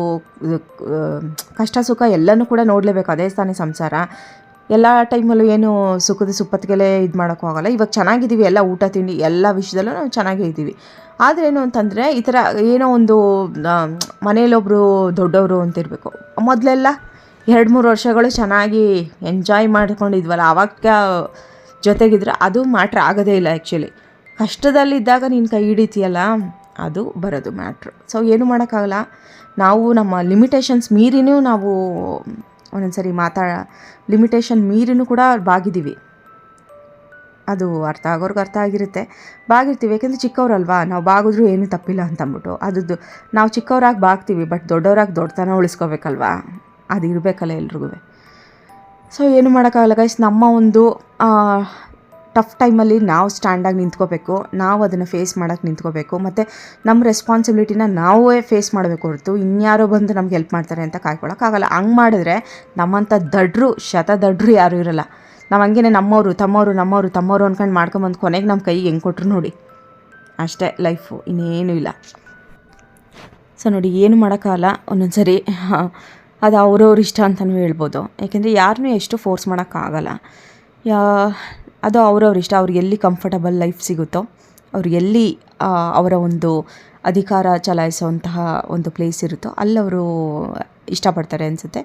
ಕಷ್ಟ ಸುಖ ಎಲ್ಲನೂ ಕೂಡ ನೋಡಲೇಬೇಕು. ಅದೇ ತಾನೇ ಸಂಸಾರ. ಎಲ್ಲ ಟೈಮಲ್ಲೂ ಏನು ಸುಖದ ಸುಪ್ಪತ್ತಿಗೆಲೆ ಇದು ಮಾಡೋಕ್ಕೂ ಆಗೋಲ್ಲ ಇವಾಗ ಚೆನ್ನಾಗಿದ್ದೀವಿ ಎಲ್ಲ ಊಟ, ತಿಂಡಿ, ಎಲ್ಲ ವಿಷಯದಲ್ಲೂ ನಾವು ಚೆನ್ನಾಗೇ ಇದ್ದೀವಿ ಆದರೆ ಏನು ಅಂತಂದರೆ, ಈ ಥರ ಏನೋ ಒಂದು ಮನೆಯಲ್ಲೊಬ್ಬರು ದೊಡ್ಡವರು ಅಂತಿರಬೇಕು. ಮೊದಲೆಲ್ಲ ಎರಡು ಮೂರು ವರ್ಷಗಳು ಚೆನ್ನಾಗಿ ಎಂಜಾಯ್ ಮಾಡ್ಕೊಂಡಿದ್ವಲ್ಲ ಆವಾಗ ಜೊತೆಗಿದ್ರೆ ಅದು ಮ್ಯಾಟ್ರ್ ಆಗೋದೇ ಇಲ್ಲ ಆ್ಯಕ್ಚುಲಿ ಕಷ್ಟದಲ್ಲಿದ್ದಾಗ ನೀನು ಕೈ ಹಿಡಿತೀಯಲ್ಲ, ಅದು ಬರೋದು ಮ್ಯಾಟ್ರು ಸೊ ಏನು ಮಾಡೋಕ್ಕಾಗಲ್ಲ. ನಾವು ನಮ್ಮ ಲಿಮಿಟೇಷನ್ಸ್ ಮೀರಿನೂ ನಾವು ಒಂದೊಂದ್ಸರಿ ಮಾತಾ ಲಿಮಿಟೇಷನ್ ಮೀರಿನೂ ಕೂಡ ಬಾಗಿದ್ದೀವಿ ಅದು ಅರ್ಥ ಆಗೋರ್ಗೆ ಅರ್ಥ ಆಗಿರುತ್ತೆ. ಬಾಗಿರ್ತೀವಿ, ಯಾಕೆಂದರೆ ಚಿಕ್ಕವ್ರಲ್ವಾ, ನಾವು ಬಾಗಿದ್ರು ಏನೂ ತಪ್ಪಿಲ್ಲ ಅಂತ ಅಂದ್ಬಿಟ್ಟು ಅದು ನಾವು ಚಿಕ್ಕವರಾಗಿ ಬಾಗ್ತೀವಿ ಬಟ್ ದೊಡ್ಡವರಾಗಿ ದೊಡ್ಡತನ ಉಳಿಸ್ಕೋಬೇಕಲ್ವಾ? ಅದು ಇರಬೇಕಲ್ಲ ಎಲ್ರಿಗೂ ಸೊ ಏನು ಮಾಡೋಕ್ಕಾಗಲ್ಲ ಗೈಸ್ ನಮ್ಮ ಒಂದು ಟಫ್ ಟೈಮಲ್ಲಿ ನಾವು ಸ್ಟ್ಯಾಂಡಾಗಿ ನಿಂತ್ಕೋಬೇಕು, ನಾವು ಅದನ್ನು ಫೇಸ್ ಮಾಡೋಕ್ಕೆ ನಿಂತ್ಕೋಬೇಕು, ಮತ್ತು ನಮ್ಮ ರೆಸ್ಪಾನ್ಸಿಬಿಲಿಟಿನ ನಾವೇ ಫೇಸ್ ಮಾಡಬೇಕು ಹೊರತು ಇನ್ಯಾರೋ ಬಂದು ನಮ್ಗೆ ಹೆಲ್ಪ್ ಮಾಡ್ತಾರೆ ಅಂತ ಕಾಯ್ಕೊಳ್ಳೋಕ್ಕಾಗಲ್ಲ ಹಂಗೆ ಮಾಡಿದ್ರೆ ನಮ್ಮಂಥ ದಡ್ರು, ಶತ ದಡ್ರು ಯಾರೂ ಇರಲ್ಲ. ನಾವು ಹಂಗೆ ನಮ್ಮವರು, ತಮ್ಮವರು ನಮ್ಮವರು, ತಮ್ಮವರು ಅಂದ್ಕೊಂಡು ಮಾಡ್ಕೊಂಬಂದು ಕೊನೆಗೆ ನಮ್ಮ ಕೈಗೆ ಹೆಂಗೆ ಕೊಟ್ಟರು ನೋಡಿ. ಅಷ್ಟೇ ಲೈಫು ಇನ್ನೇನೂ ಇಲ್ಲ. ಸೊ ನೋಡಿ, ಏನು ಮಾಡೋಕ್ಕಾಗಲ್ಲ ಒಂದೊಂದು ಸರಿ ಅದು ಅವ್ರವ್ರ ಇಷ್ಟ ಅಂತಲೂ ಹೇಳ್ಬೋದು. ಯಾಕೆಂದರೆ ಯಾರನ್ನೂ ಎಷ್ಟು ಫೋರ್ಸ್ ಮಾಡೋಕ್ಕಾಗಲ್ಲ ಯಾ ಅದು ಅವ್ರವ್ರ ಇಷ್ಟ, ಅವ್ರಿಗೆ ಎಲ್ಲಿ ಕಂಫರ್ಟಬಲ್ ಲೈಫ್ ಸಿಗುತ್ತೋ, ಅವ್ರು ಎಲ್ಲಿ ಅವರ ಒಂದು ಅಧಿಕಾರ ಚಲಾಯಿಸುವಂತಹ ಒಂದು ಪ್ಲೇಸ್ ಇರುತ್ತೋ ಅಲ್ಲಿ ಅವರು ಇಷ್ಟಪಡ್ತಾರೆ ಅನಿಸುತ್ತೆ.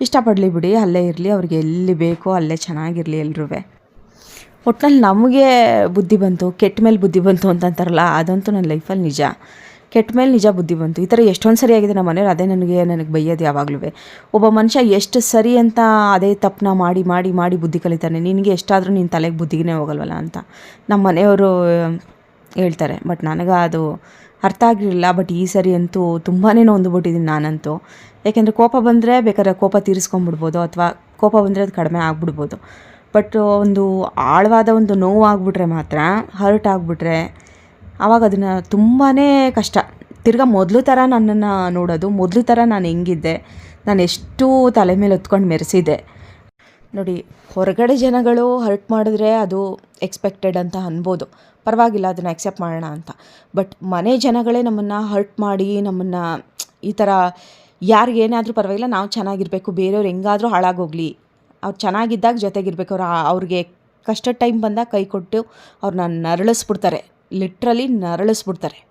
ಇಷ್ಟಪಡಲಿ ಬಿಡಿ, ಅಲ್ಲೇ ಇರಲಿ, ಅವ್ರಿಗೆ ಎಲ್ಲಿ ಬೇಕೋ ಅಲ್ಲೇ ಚೆನ್ನಾಗಿರಲಿ ಎಲ್ಲರೂ ಒಟ್ನಲ್ಲಿ ನಮಗೆ ಬುದ್ಧಿ ಬಂತು, ಕೆಟ್ಟ ಮೇಲೆ ಬುದ್ಧಿ ಬಂತು ಅಂತಂತಾರಲ್ಲ, ಅದಂತೂ ನನ್ನ ಲೈಫಲ್ಲಿ ನಿಜ. ಕೆಟ್ಟ ಮೇಲೆ ನಿಜ ಬುದ್ಧಿ ಬಂತು. ಈ ಥರ ಎಷ್ಟೊಂದು ಸರಿ ಆಗಿದೆ ನಮ್ಮ ಮನೆಯವ್ರು ಅದೇ ನನಗೆ ನನಗೆ ಬೈಯೋದು ಯಾವಾಗಲೂ. ಒಬ್ಬ ಮನುಷ್ಯ ಎಷ್ಟು ಸರಿ ಅಂತ ಅದೇ ತಪ್ಪನ್ನ ಮಾಡಿ ಮಾಡಿ ಮಾಡಿ ಬುದ್ಧಿ ಕಲಿತಾನೆ. ನಿನಗೆ ಎಷ್ಟಾದರೂ ನಿನ್ನ ತಲೆಗೆ ಬುದ್ಧಿಗೇ ಹೋಗಲ್ವಲ್ಲ ಅಂತ. ನಮ್ಮ ಮನೆಯವರು ಹೇಳ್ತಾರೆ, ಬಟ್ ನನಗೆ ಅದು ಅರ್ಥ ಆಗಿರಲಿಲ್ಲ. ಬಟ್ ಈ ಸರಿ ಅಂತೂ ತುಂಬಾ ನೊಂದುಬಿಟ್ಟಿದ್ದೀನಿ ನಾನಂತೂ. ಯಾಕೆಂದರೆ ಕೋಪ ಬಂದರೆ ಬೇಕಾದ್ರೆ ಕೋಪ ತೀರಿಸ್ಕೊಂಡ್ಬಿಡ್ಬೋದು ಅಥವಾ ಕೋಪ ಬಂದರೆ ಅದು ಕಡಿಮೆ ಆಗ್ಬಿಡ್ಬೋದು. ಬಟ್ ಒಂದು ಆಳವಾದ ಒಂದು ನೋವು ಆಗಿಬಿಟ್ರೆ ಮಾತ್ರ, ಹರ್ಟ್ ಆಗಿಬಿಟ್ರೆ ಆವಾಗ ಅದನ್ನು ತುಂಬಾ ಕಷ್ಟ. ತಿರ್ಗಾ ಮೊದಲು ಥರ ನನ್ನನ್ನು ನೋಡೋದು, ಮೊದಲು ಥರ ನಾನು ಹೆಂಗಿದ್ದೆ, ನಾನು ಎಷ್ಟು ತಲೆ ಮೇಲೆ ಹೊತ್ಕೊಂಡು ಮೆರೆಸಿದ್ದೆ. ನೋಡಿ, ಹೊರಗಡೆ ಜನಗಳು ಹರ್ಟ್ ಮಾಡಿದ್ರೆ ಅದು ಎಕ್ಸ್ಪೆಕ್ಟೆಡ್ ಅಂತ ಅನ್ಬೋದು. ಪರವಾಗಿಲ್ಲ, ಅದನ್ನು ಅಕ್ಸೆಪ್ಟ್ ಮಾಡೋಣ ಅಂತ. ಬಟ್ ಮನೆ ಜನಗಳೇ ನಮ್ಮನ್ನು ಹರ್ಟ್ ಮಾಡಿ, ನಮ್ಮನ್ನು ಈ ಥರ ಯಾರಿಗೇನಾದರೂ ಪರವಾಗಿಲ್ಲ, ನಾವು ಚೆನ್ನಾಗಿರಬೇಕು, ಬೇರೆಯವ್ರು ಹೆಂಗಾದರೂ ಹಾಳಾಗೋಗ್ಲಿ. ಅವ್ರು ಚೆನ್ನಾಗಿದ್ದಾಗ ಜೊತೆಗಿರ್ಬೇಕು, ಅವ್ರು ಅವ್ರಿಗೆ ಕಷ್ಟದ ಟೈಮ್ ಬಂದಾಗ ಕೈ ಕೊಟ್ಟು ಅವ್ರನ್ನ ನರಳಿಸ್ಬಿಡ್ತಾರೆ. ಲಿಟ್ರಲಿ ನರಳಿಸ್ಬಿಡ್ತಾರೆ.